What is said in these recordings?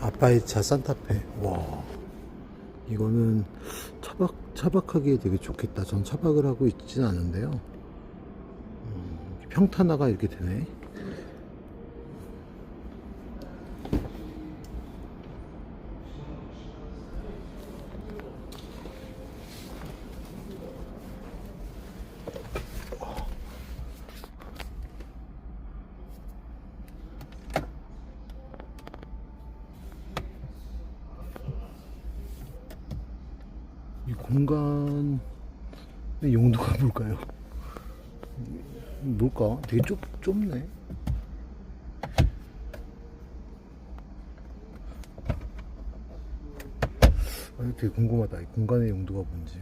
아빠의 차 산타페. 와. 이거는 차박, 차박하기에 되게 좋겠다. 전 차박을 하고 있진 않은데요. 음, 평탄화가 이렇게 되네. 공간의 용도가 뭘까요? 뭘까? 되게 좁, 좁네. 아, 되게 궁금하다. 이 공간의 용도가 뭔지.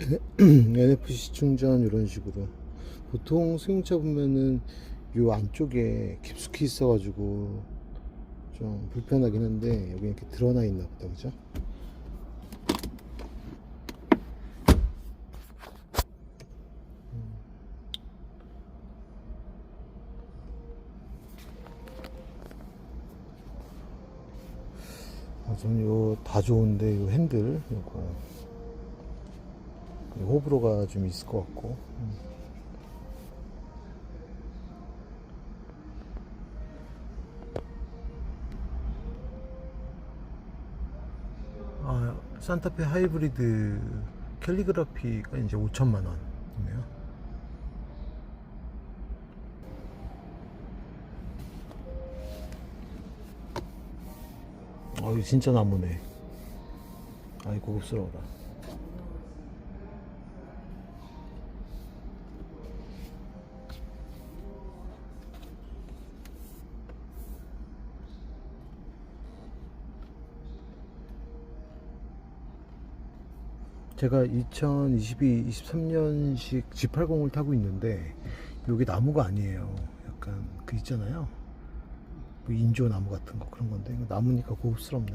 NFC 충전 이런 식으로 보통 승용차 보면은 요 안쪽에 깊숙이 있어가지고 좀 불편하긴 한데 여기 이렇게 드러나 있나 보다 그죠? 아, 저는 요다 좋은데 요 핸들 요거 이 호불호가 좀 있을 것 같고 음. 아, 산타페 하이브리드 캘리그라피가 이제 5천만 원이네요. 아, 이거 진짜 나무네. 아이, 고급스러워라. 제가 2022, 23년식 G80을 타고 있는데 여기 나무가 아니에요. 약간 그 있잖아요. 뭐 인조 나무 같은 거 그런 건데 나무니까 고급스럽네.